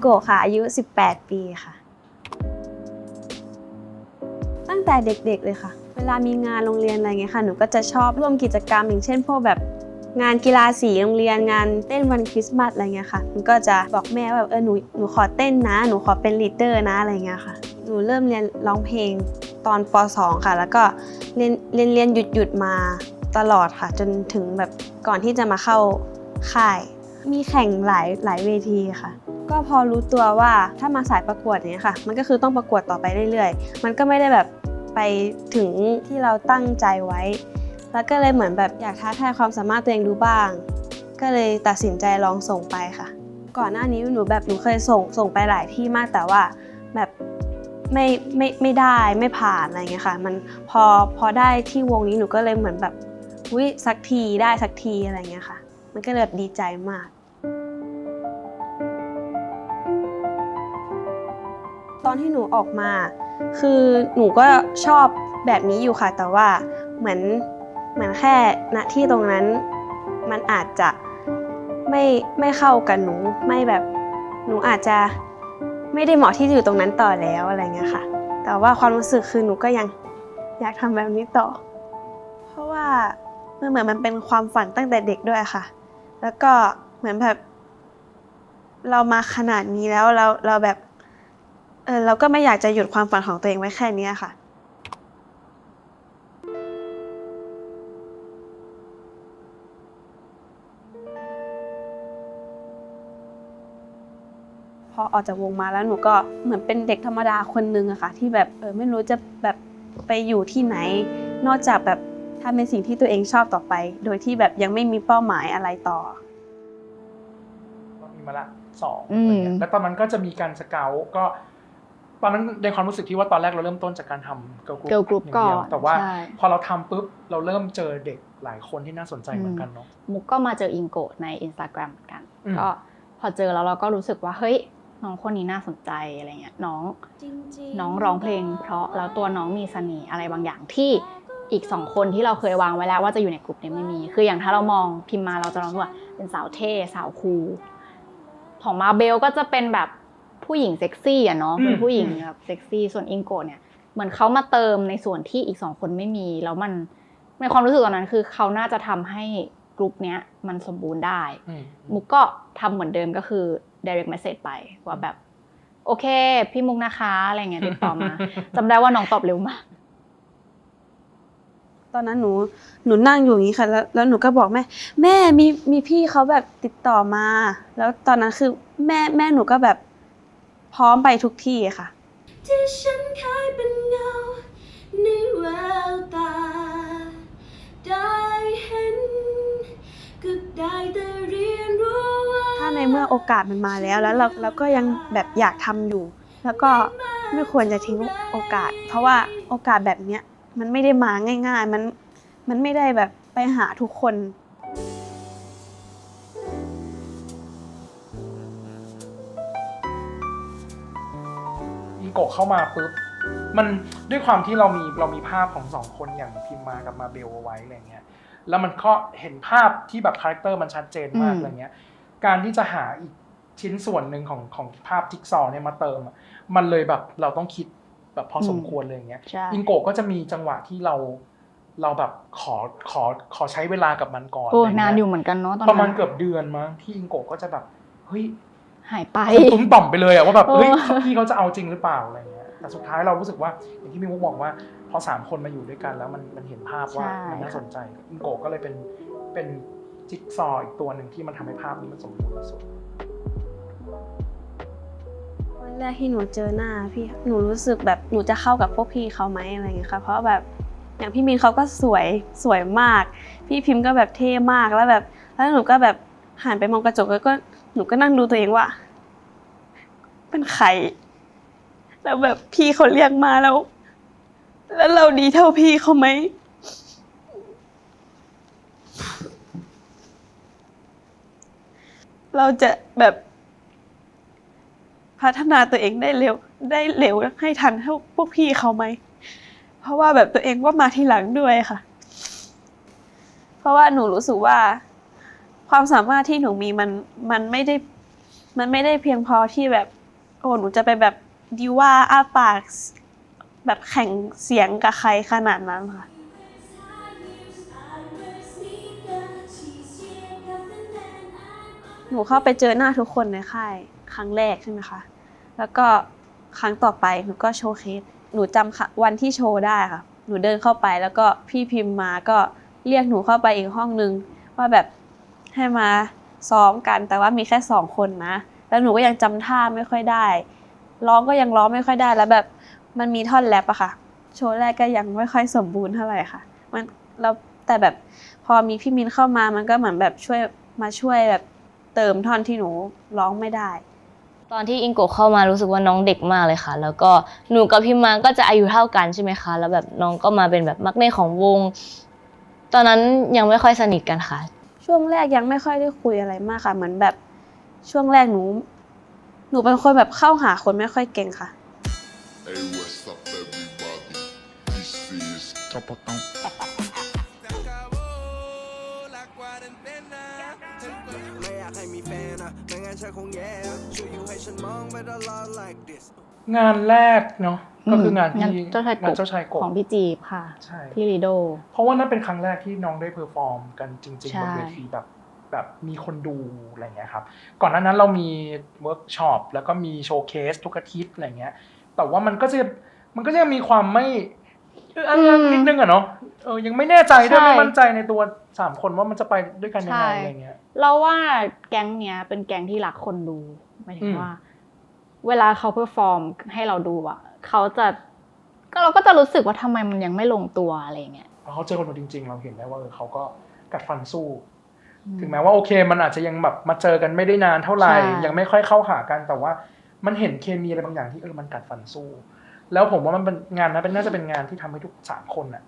โกะค่ะ อายุ 18 ปีค่ะ ตั้งแต่เด็กๆเลยค่ะ เวลามีงานโรงเรียนอะไรเงี้ยค่ะ หนูก็จะชอบร่วมกิจกรรม อย่างเช่นพวกแบบงานกีฬาสีโรงเรียนงานเต้นวันคริสต์มาสอะไรเงี้ยค่ะ หนูก็จะบอกแม่ว่าแบบเออหนูหนูขอเต้นนะ หนูขอเป็นลีดเดอร์นะอะไรเงี้ยค่ะ หนูเริ่มเรียนร้องเพลงตอนป .2 ค่ะ แล้วก็เรียนเรียนเรียนหยุดหยุดมาตลอดค่ะ จนถึงแบบก่อนที่จะมาเข้าค่าย มีแข่งหลายหลายเวทีค่ะ ก็พอรู้ตัวว่าถ้ามาสายประกวดอย่างเนี้ยค่ะ มันก็คือต้องประกวดต่อไปเรื่อยๆ มันก็ไม่ได้แบบไปถึงที่เราตั้งใจไว้ แล้วก็เลยเหมือนแบบอยากท้าทายความสามารถตัวเองดูบ้าง ก็เลยตัดสินใจลองส่งไปค่ะ ก่อนหน้านี้หนูแบบหนูเคยส่งส่งไปหลายที่มากแต่ว่าแบบไม่ไม่ไม่ได้ไม่ผ่านอะไรเงี้ยค่ะ มันพอพอได้ที่วงนี้หนูก็เลยเหมือนแบบวิสักทีได้สักทีอะไรเงี้ยค่ะ มันก็เลยแบบดีใจมาก อนที่หนูออกมา คือหนูก็ชอบแบบนี้อยู่ค่ะ แต่ว่าเหมือนเหมือนแค่ณที่ตรงนั้นมันอาจจะไม่ไม่เข้ากับหนูไม่แบบหนูอาจจะไม่ได้เหมาะที่จะอยู่ตรงนั้นต่อแล้วอะไรเงี้ยค่ะ แต่ว่าความรู้สึกคือหนูก็ยังอยากทำแบบนี้ต่อ เพราะว่ามันเหมือนมันเป็นความฝันตั้งแต่เด็กด้วยค่ะ แล้วก็เหมือนแบบ เรามาขนาดนี้แล้วเราเราแบบ เออเราก็ไม่อยากจะหยุดความฝันของตัวเองไว้แค่เนี้ยค่ะ พอออกจากวงมาแล้วหนูก็เหมือนเป็นเด็กธรรมดาคนนึงอะค่ะ ที่แบบเออไม่รู้จะแบบไปอยู่ที่ไหน นอกจากแบบทำในสิ่งที่ตัวเองชอบต่อไป โดยที่แบบยังไม่มีเป้าหมายอะไรต่อ ก็มีมาละสองอืมอะไรเงี้ยแล้วตอนนั้นก็จะมีการสเกลก็ ตอนนั้นในความรู้สึกที่ว่าตอนแรกเราเริ่มต้นจากการทำเกิร์ลกรุ๊ป Girl Group อย่างเดียวก่อนแต่ว่าใช่ พอเราทำปุ๊บเราเริ่มเจอเด็กหลายคนที่น่าสนใจเหมือนกันเนาะ มุกก็มาเจออิงโกะใน Instagram เหมือนกัน อืม ก็พอเจอแล้วเราก็รู้สึกว่าเฮ้ยน้องคนนี้น่าสนใจอะไรเงี้ยน้องน้องร้องเพลง เพราะแล้วตัวน้องมีเสน่ห์อะไรบางอย่างที่อีกสองคนที่เราเคยวางไว้แล้วว่าจะอยู่ในกลุ่มนี้ไม่มี คืออย่างถ้าเรามองพิมพ์มาเราจะมองว่าเป็นสาวเท่สาวคูลของมาเบลก็จะเป็นแบบ ผู้หญิงเซ็กซี่อะเนาะเป็นผู้หญิงแบบเซ็กซี่ส่วนอิงโกะเนี่ยเหมือนเขามาเติมในส่วนที่อีกสองคนไม่มีแล้วมันในความรู้สึกตอนนั้นคือเขาน่าจะทำให้กลุ่มเนี้ยมันสมบูรณ์ได้อืมมุกก็ทำเหมือนเดิมก็คือ direct message ไปว่าแบบ โอเค พี่มุกนะคะอะไรเงี้ยติดต่อมาจำได้ว่าน้องตอบเร็วมากตอนนั้นหนูหนูนั่งอยู่อย่างนี้ค่ะ แล้วแล้วหนูก็บอกแม่ แม่มีมีพี่เขาแบบติดต่อมา แล้วตอนนั้นคือแม่แม่หนูก็แบบพ ร้อมไปทุกที่ค่ะ ที่ฉันเคยเป็นเงาในแววตา ได้เห็นก็ได้แต่เรียนรู้ว่าถ้าในเมื่อโอกาสมันมาแล้วแล้วเราเราก็ยังแบบอยากทำอยู่ แล้วก็ไม่ควรจะทิ้งโอกาส เพราะว่าโอกาสแบบเนี้ยมันไม่ได้มาง่าย ๆ มันมันไม่ได้แบบไปหาทุกคน โกะเข้ามาปุ๊บมันด้วยความที่เรามีเรามีภาพของสองคนอย่างพิมมากับมาเบลเอาไว้อะไรเงี้ยแล้วมันก็เห็นภาพที่แบบคาแรคเตอร์มันชัดเจนมากอืมอะไรเงี้ยการที่จะหาอีกชิ้นส่วนหนึ่งของของภาพจิ๊กซอว์เนี่ยมาเติมอะมันเลยแบบเราต้องคิดแบบพอสมควรเลยอย่างเงี้ยใช่อิงโกะก็จะมีจังหวะที่เราเราแบบขอขอขอใช้เวลากับมันก่อนโอ้ะไรเงี้นานอยู่เหมือนกันเนาะตอนประมาณนั้นเกือบเดือนมั้งที่อิงโกะก็จะแบบเฮ้ย หายไปตุ้มต่อมไปเลยอะว่าแบบเออเฮ้ยพี่เขาจะเอาจริงหรือเปล่าอะไรเงี้ยแต่สุดท้ายเรารู้สึกว่าอย่างที่พี่มุกบอกว่า พอสามคนมาอยู่ด้วยกันแล้วมันมันเห็นภาพว่ามันน่าสนใจอิงโกะก็เลยเป็นเป็นจิ๊กซอว์อีกตัวหนึ่งที่มันทำให้ภาพนี้มันสมบูรณ์ที่สุดวันแรกที่หนูเจอหน้าพี่หนูรู้สึกแบบหนูจะเข้ากับพวกพี่เขาไหมอะไรอย่างเงี้ยค่ะ เพราะแบบอย่างพี่มินเขาก็สวยสวยมาก พี่พิมพ์ก็แบบเท่มากแล้วแบบ แล้วหนูก็แบบหันไปมองกระจกแล้วก็ห นูก็นั่งดูตัวเองว่า เป็นใคร แล้วแบบพี่เขาเรียกมาแล้ว แล้วเราดีเท่าพี่เขาไหมเราจะแบบพัฒนาตัวเองได้เร็วได้เร็วให้ทันเท่าพวกพี่เขาไหม เพราะว่าแบบตัวเองว่ามาทีหลังด้วยค่ะ เพราะว่าหนูรู้สึกว่า ความสามารถที่หนูมีมันมันไม่ได้มันไม่ได้เพียงพอที่แบบโอ้หนูจะไปแบบดีว่าอ้าปากแบบแข่งเสียงกับใครขนาดนั้นค่ะหนูเข้าไปเจอหน้าทุกคนในค่ายครั้งแรกใช่ไหมคะ แล้วก็ครั้งต่อไปหนูก็โชว์เคส หนูจำค่ะวันที่โชว์ได้ค่ะ หนูเดินเข้าไปแล้วก็พี่พิมพ์มาก็เรียกหนูเข้าไปอีกห้องนึง ว่าแบบ ให้มาซ้อมกัน แต่ว่ามีแค่สองคนนะ แล้วหนูก็ยังจำท่าไม่ค่อยได้ ร้องก็ยังร้องไม่ค่อยได้ แล้วแบบมันมีท่อนแรปอะค่ะ โชว์แรกก็ยังไม่ค่อยสมบูรณ์เท่าไหร่ค่ะ มันแล้วแต่แบบพอมีพี่มินเข้ามา มันก็เหมือนแบบช่วยมาช่วยแบบเติมท่อนที่หนูร้องไม่ได้ ตอนที่อิงโกเข้ามารู้สึกว่าน้องเด็กมากเลยค่ะ แล้วก็หนูกับพี่มาก็จะอายุเท่ากันใช่ไหมคะ แล้วแบบน้องก็มาเป็นแบบมักเน่ของวง ตอนนั้นยังไม่ค่อยสนิทกันค่ะ ช่วงแรกยังไม่ค่อยได้คุยอะไรมากค่ะ เหมือนแบบช่วงแรกหนู หนูเป็นคนแบบเข้าหาคนไม่ค่อยเก่งค่ะ Hey, what's up, everybody? This is ไม่อยากให้มีแฟนอะไม่งั้นฉันคงแย่อะช่วยอยู่ให้ฉันมองไปตลอด like this งานแรกเนาะก็คืองานที่เจ้าชายกงานบเจ้าชายกบของพี่จีบค่ะใช่ที่ลีโด เพราะว่านั่นเป็นครั้งแรกที่น้องได้เพอร์ฟอร์มกันจริงใช่ๆบนเวทีแบบแบบมีคนดูอะไรเงี้ยครับ ก่อนหน้านั้นเรามีเวิร์กช็อปแล้วก็มีโชว์เคสทุกอาทิตย์อะไรเงี้ย แต่ว่ามันก็จะมันก็จะมีความไม่เอออันนั้นนิดนึงอะเนาะเออยังไม่แน่ใจด้วยไม่มั่นใจในตัวสามคนว่ามันจะไปด้วยกันยังไงอะไรเงี้ย เราว่าแก๊งเนี้ยเป็นแก๊งที่รักคนดูหมายถึอืงมว่า เวลาเขาเพอร์ฟอร์มให้เราดูอะเขาจะก็เราก็จะรู้สึกว่าทำไมมันยังไม่ลงตัวอะไรอย่างเงี้ยพอเขาเจอคนดูจริง ๆ เราเห็นได้ว่าเออเขาก็กัดฟันสู้ ถึงแม้ว่าโอเค มันอาจจะยังแบบมาเจอกันไม่ได้นานเท่าไหร่ใช่ยังไม่ค่อยเข้าหากันแต่ว่ามันเห็นเคมีอะไรบางอย่างที่เออมันกัดฟันสู้ แล้วผมว่ามันเป็นงานนั้นเป็นน่าจะเป็นงานที่ทำให้ทุกสามคนน่ะ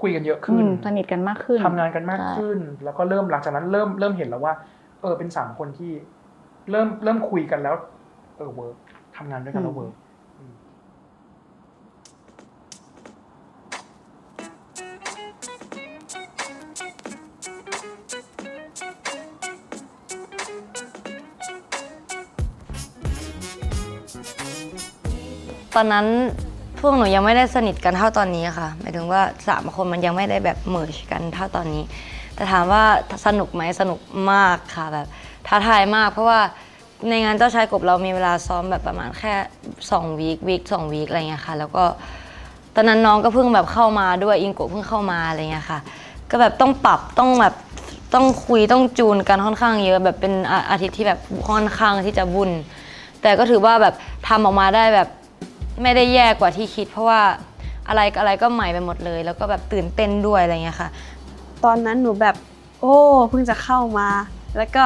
คุยกันเยอะอืขึ้นมสนิทกันมากขึ้นทำงานกันมากขึ้น แล้วก็เริ่มหลังจากนั้นเริ่มเริ่มเห็นแล้วว่า เออเป็นสามคนที่ เริ่มเริ่มคุยกันแล้ว เออเวิร์กทำงานด้วยกันแล้วอืมเวิร์กตอนนั้นพวกหนูยังไม่ได้สนิทกันเท่าตอนนี้ค่ะหมายถึงว่าสามคนมันยังไม่ได้แบบเมิร์กันเท่าตอนนี้ แต่ถามว่าสนุกไหมสนุกมากค่ะแบบท้าทายมากเพราะว่า ในงานเจ้าชายกบเรามีเวลาซ้อมแบบประมาณแค่2วีควีคสองวีคอะไรเงี้ยค่ะ แล้วก็ตอนนั้นน้องก็เพิ่งแบบเข้ามาด้วยอิงโกะเพิ่งเข้ามาอะไรเงี้ยค่ะ ก็แบบต้องปรับต้องแบบต้องคุยต้องจูนกันค่อนข้างเยอะแบบเป็นอาอาทิตย์ที่แบบค่อนข้างที่จะวุ่นแต่ก็ถือว่าแบบทำออกมาได้แบบไม่ได้แย่กว่าที่คิด เพราะว่าอะไรอะไรก็ใหม่ไปหมดเลย แล้วก็แบบตื่นเต้นด้วยอะไรเงี้ยค่ะ ตอนนั้นหนูแบบ โอ้เพิ่งจะเข้ามา แล้วก็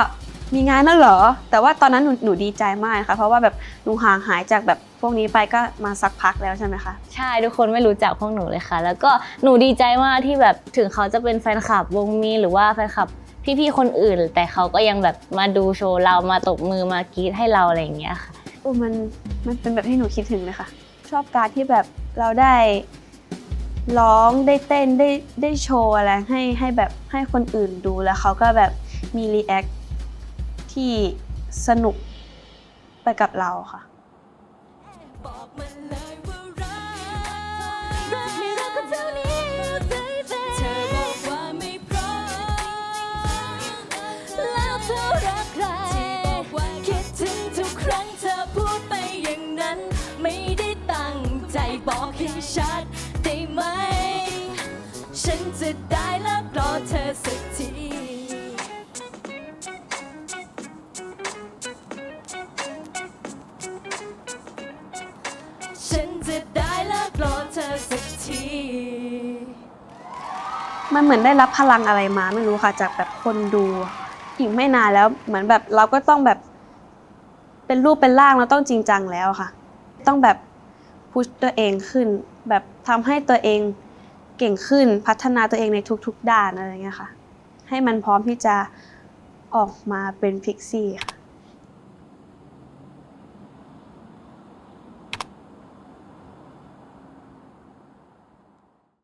มีงานแล้วเหรอ แต่ว่าตอนนั้นหนูหนูดีใจมากนะคะเพราะว่าแบบหนูห่างหายจากแบบพวกนี้ไปก็มาสักพักแล้วใช่ไหมคะ ใช่ทุกคนไม่รู้จักพวกหนูเลยค่ะ แล้วก็หนูดีใจมากที่แบบถึงเขาจะเป็นแฟนคลับวงมีหรือว่าแฟนคลับพี่ๆคนอื่น แต่เขาก็ยังแบบมาดูโชว์เรามาตบมือมากรีดให้เราอะไรอย่างเงี้ยค่ะโอ้มันมันเป็นแบบที่หนูคิดถึงเลยค่ะ ชอบการที่แบบเราได้ร้องได้เต้นได้ได้โชว์อะไรให้ให้แบบให้คนอื่นดูแล้วเขาก็แบบมีรีแอค ที่สนุกไปกับเราค่ะบอกมันเลยว่ารักรักไม่รักก็เท่านี้ baby เธอบอกว่าไม่พร้อมแล้วเธอรักให้ชัดได้ไหม ฉันจะได้เลิกรอเธอสักที จะได้เลิกรอเธอสักที มันเหมือนได้รับพลังอะไรมาไม่รู้ค่ะ จากแบบคนดูอีกไม่นานแล้วเหมือนแบบเราก็ต้องแบบ เป็นรูปเป็นร่างเราต้องจริงจังแล้วค่ะ ต้องแบบพุชตัวเองขึ้น แบบทำให้ตัวเองเก่งขึ้นพัฒนาตัวเองในทุกๆ ด้านอะไรเงี้ยค่ะ ให้มันพร้อมที่จะออกมาเป็นพิกซี่ค่ะ